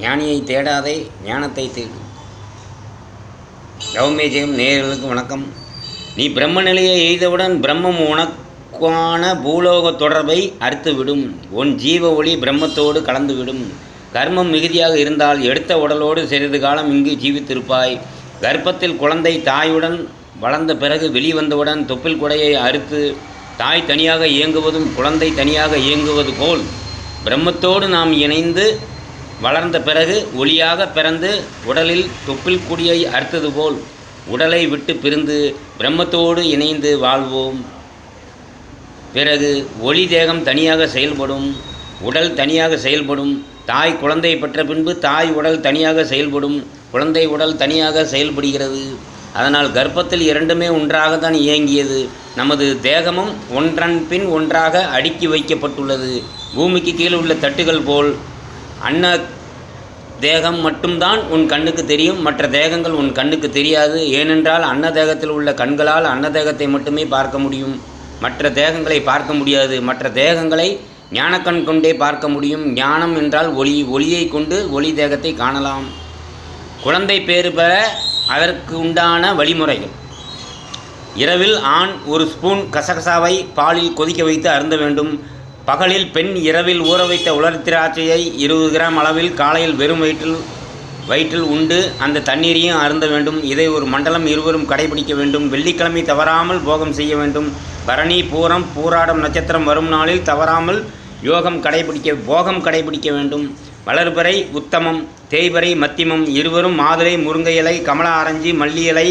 ஞானியை தேடாதே ஞானத்தை தேடு. கௌமே ஜெயம் நேயர்களுக்கு வணக்கம். நீ பிரம்ம நிலையை எய்தவுடன் பிரம்மம் உனக்கான பூலோக தொடர்பை அறுத்துவிடும். உன் ஜீவ ஒளி பிரம்மத்தோடு கலந்துவிடும். கர்மம் மிகுதியாக இருந்தால் எடுத்த உடலோடு சிறிது காலம் இங்கு ஜீவித்திருப்பாய். கர்ப்பத்தில் குழந்தை தாயுடன் வளர்ந்த பிறகு வெளிவந்தவுடன் தொப்பில் குடையை அறுத்து தாய் தனியாக இயங்குவதும் குழந்தை தனியாக இயங்குவது போல் பிரம்மத்தோடு நாம் இணைந்து வளர்ந்த பிறகு ஒளியாக பிறந்து உடலில் தொப்பில் குடியை அறுத்தது போல் உடலை விட்டு பிரிந்து பிரம்மத்தோடு இணைந்து வாழ்வோம். பிறகு ஒளி தேகம் தனியாக செயல்படும் உடல் தனியாக செயல்படும் தாய் குழந்தை பெற்ற பின்பு தாய் உடல் தனியாக செயல்படும் குழந்தை உடல் தனியாக செயல்படுகிறது. அதனால் கர்ப்பத்தில் இரண்டுமே ஒன்றாக தான் இயங்கியது. நமது தேகமும் ஒன்றன் பின் ஒன்றாக அடுக்கி வைக்கப்பட்டுள்ளது. பூமிக்கு கீழே உள்ள தட்டுகள் போல் அன்ன தேகம் மட்டும்தான் உன் கண்ணுக்கு தெரியும். மற்ற தேகங்கள் உன் கண்ணுக்கு தெரியாது. ஏனென்றால் அன்ன தேகத்தில் உள்ள கண்களால் அன்ன தேகத்தை மட்டுமே பார்க்க முடியும். மற்ற தேகங்களை பார்க்க முடியாது. மற்ற தேகங்களை ஞானக்கண் கொண்டே பார்க்க முடியும். ஞானம் என்றால் ஒளி ஒளியை கொண்டு ஒளி தேகத்தை காணலாம். குழந்தை பேறு பெற அதற்கு உண்டான வழிமுறைகள். இரவில் ஆண் ஒரு ஸ்பூன் கசகசாவை பாலில் கொதிக்க வைத்து அருந்த வேண்டும். பகலில் பெண் இரவில் ஊற வைத்த உலர் திராட்சையை இருபது கிராம் அளவில் காலையில் வெறும் வயிற்றில் வயிற்றில் உண்டு. அந்த தண்ணீரையும் அருந்த வேண்டும். இதை ஒரு மண்டலம் இருவரும் கடைபிடிக்க வேண்டும். வெள்ளிக்கிழமை தவறாமல் போகம் செய்ய வேண்டும். பரணி பூரம் பூராடம் நட்சத்திரம் வரும் நாளில் தவறாமல் யோகம் கடைபிடிக்க போகம் கடைபிடிக்க வேண்டும். வளர்பறை உத்தமம் தேய்பறை மத்தியமம் இருவரும் மாதுளை முருங்கை இலை கமலா ஆரஞ்சு மல்லி இலை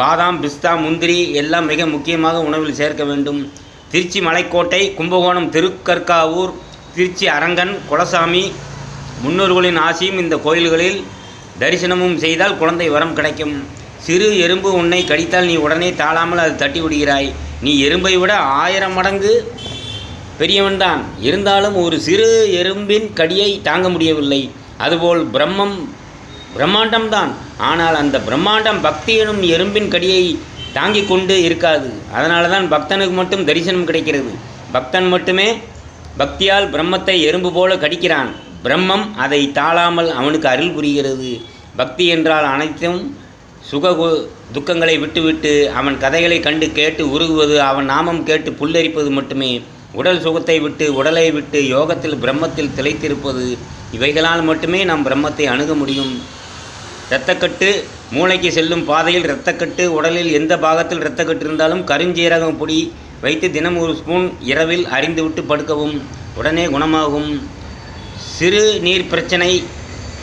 பாதாம் பிஸ்தா முந்திரி எல்லாம் மிக முக்கியமாக உணவில் சேர்க்க வேண்டும். திருச்சி மலைக்கோட்டை கும்பகோணம் திருக்கற்காவூர் திருச்சி அரங்கன் குலசாமி முன்னோர்களின் ஆசியும் இந்த கோயில்களில் தரிசனமும் செய்தால் குழந்தை வரம் கிடைக்கும். சிறு எறும்பு உன்னை கடித்தால் நீ உடனே தாழாமல் அது தட்டி விடுகிறாய். நீ எறும்பை விட ஆயிரம் மடங்கு பெரியவன்தான் இருந்தாலும் ஒரு சிறு எறும்பின் கடியை தாங்க முடியவில்லை. அதுபோல் பிரம்மம் பிரம்மாண்டம்தான் ஆனால் அந்த பிரம்மாண்டம் பக்தி எனும் எறும்பின் கடியை தாங்கிக் கொண்டு இருக்காது. அதனால தான் பக்தனுக்கு மட்டும் தரிசனம் கிடைக்கிறது. பக்தன் மட்டுமே பக்தியால் பிரம்மத்தை எறும்பு போல கடிக்கிறான். பிரம்மம் அதை தாழாமல் அவனுக்கு அருள் புரிகிறது. பக்தி என்றால் அனைத்தும் சுக கு- துக்கங்களை விட்டுவிட்டு அவன் கதைகளை கண்டு கேட்டு உருகுவது அவன் நாமம் கேட்டு புல்லரிப்பது மட்டுமே. உடல் சுகத்தை விட்டு உடலை விட்டு யோகத்தில் பிரம்மத்தில் திளைத்திருப்பது இவைகளால் மட்டுமே நாம் பிரம்மத்தை அணுக முடியும். இரத்தக்கட்டு மூளைக்கு செல்லும் பாதையில் இரத்தக்கட்டு உடலில் எந்த பாகத்தில் இரத்தக்கட்டு இருந்தாலும் கருஞ்சீரகம் பொடி வைத்து தினம் ஒரு ஸ்பூன் இரவில் அறிந்துவிட்டு படுக்கவும். உடனே குணமாகும். சிறு நீர் பிரச்சனை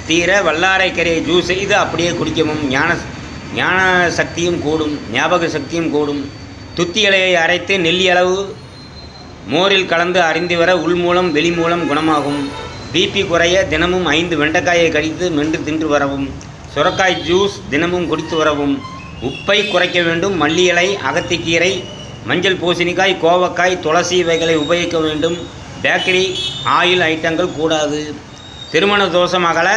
தீர வல்லாரைக்கரையை ஜூஸ் செய்து அப்படியே குடிக்கவும். ஞான ஞான சக்தியும் கூடும் ஞாபக சக்தியும் கூடும். துத்தி இலையை அரைத்து நெல்லியளவு மோரில் கலந்து அறிந்து வர உள் மூலம் வெளி மூலம் குணமாகும். பிபி குறைய தினமும் ஐந்து வெண்டைக்காயை கடித்து மென்று தின்று வரவும். சுரக்காய் ஜூஸ் தினமும் குடித்து வரவும் உப்பை குறைக்க வேண்டும் மல்லி இலை அகத்திக்கீரை மஞ்சள் பூசணிக்காய் கோவக்காய் துளசி இவைகளை உபயோகிக்க வேண்டும். பேக்கரி ஆயில் ஐட்டங்கள் கூடாது. திருமண தோஷம் அகல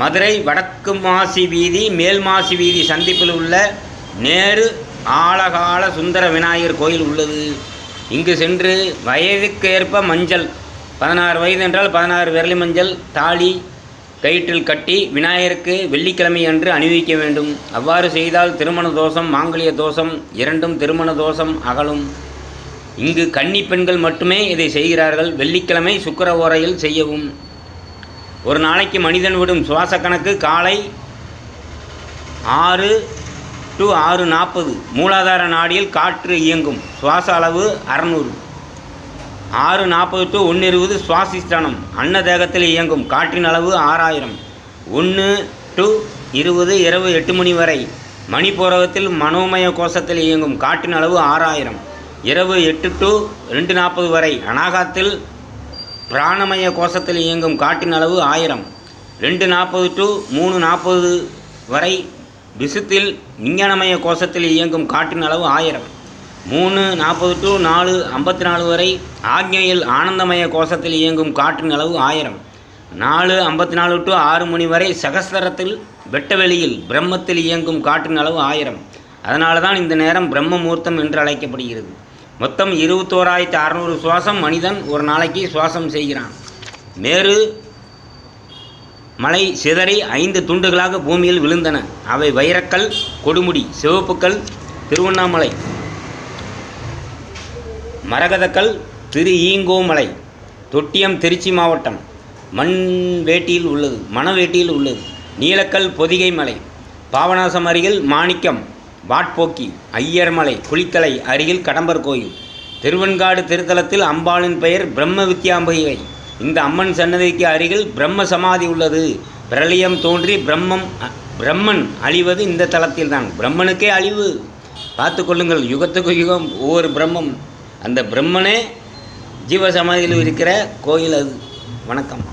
மதுரை வடக்கு மாசி வீதி மேல் மாசி வீதி சந்திப்பில் உள்ள நேரு ஆழகால சுந்தர விநாயகர் கோயில் உள்ளது. இங்கு சென்று வயதுக்கு ஏற்ப மஞ்சள் பதினாறு வயது என்றால் பதினாறு விரலி மஞ்சள் தாலி கயிற்றில் கட்டி விநாயகருக்கு வெள்ளிக்கிழமை அன்று அணிவிக்க வேண்டும். அவ்வாறு செய்தால் திருமண தோஷம் மாங்கல்ய தோஷம் இரண்டும் திருமண தோஷம் அகலும். இங்கு கன்னி பெண்கள் மட்டுமே இதை செய்கிறார்கள். வெள்ளிக்கிழமை சுக்கர ஓரையில் செய்யவும். ஒரு நாளைக்கு மனிதன் விடும் சுவாச கணக்கு காலை ஆறு டு ஆறு நாற்பது. மூலாதார நாடியில் காற்று இயங்கும். சுவாச அளவு அறநூறு. ஆறு நாற்பது டு ஒன்று இருபது சுவாசிஸ்தானம் அன்னதேகத்தில் இயங்கும். காற்றின் அளவு ஆறாயிரம். ஒன்று டு இருபது இரவு எட்டு மணி வரை. மணிப்பூரகத்தில் மனோமய கோஷத்தில் இயங்கும். காற்றின் அளவு ஆறாயிரம். இரவு எட்டு டு ரெண்டு நாற்பது வரை. அனாகாத்தில் பிராணமய கோஷத்தில் இயங்கும். காற்றின் அளவு ஆயிரம். ரெண்டு நாற்பது டு மூணு நாற்பது வரை. விசுத்தில் விஞ்ஞானமய கோஷத்தில் இயங்கும். காற்றின் அளவு ஆயிரம். மூணு நாற்பது டு நாலு ஐம்பத்தி நாலு வரை ஆக்ஞையில் ஆனந்தமய கோஷத்தில் இயங்கும் காற்றின் அளவு ஆயிரம். நாலு ஐம்பத்தி நாலு டு ஆறு மணி வரை சகஸ்தரத்தில் வெட்டவெளியில் பிரம்மத்தில் இயங்கும் காற்றின் அளவு ஆயிரம். அதனால தான் இந்த நேரம் பிரம்ம முகூர்த்தம் என்று அழைக்கப்படுகிறது. மொத்தம் இருபத்தோராயிரத்தி அறநூறு சுவாசம் மனிதன் ஒரு நாளைக்கு சுவாசம் செய்கிறான். மேறு மலை சிதறி ஐந்து துண்டுகளாக பூமியில் விழுந்தன. அவை வைரக்கல் கொடுமுடி சிவப்புக்கல் திருவண்ணாமலை. மரகதக்கல் திரு ஈங்கோமலை தொட்டியம் திருச்சி மாவட்டம். மண் வேட்டியில் உள்ளது மணவேட்டியில் உள்ளது. நீலக்கல் பொதிகை மலை பாபநாசம் அருகில் மாணிக்கம் வாட்போக்கி ஐயர் மலை குளித்தலை அருகில் கடம்பர் கோயில். திருவெண்காடு திருத்தலத்தில் அம்பாளின் பெயர் பிரம்ம வித்யாம்பிகை இந்த அம்மன் சன்னதிக்கு அருகில் பிரம்ம சமாதி உள்ளது. பிரளயம் தோன்றி பிரம்மம் அ- பிரம்மன் அழிவது இந்த தலத்தில்தான். பிரம்மனுக்கே அழிவு. பார்த்து கொள்ளுங்கள் யுகத்துக்கு யுகம் ஒவ்வொரு பிரம்மம் அந்த பிரம்மனே ஜீவசமாதியில் இருக்கிற கோயில் அது. வணக்கம்.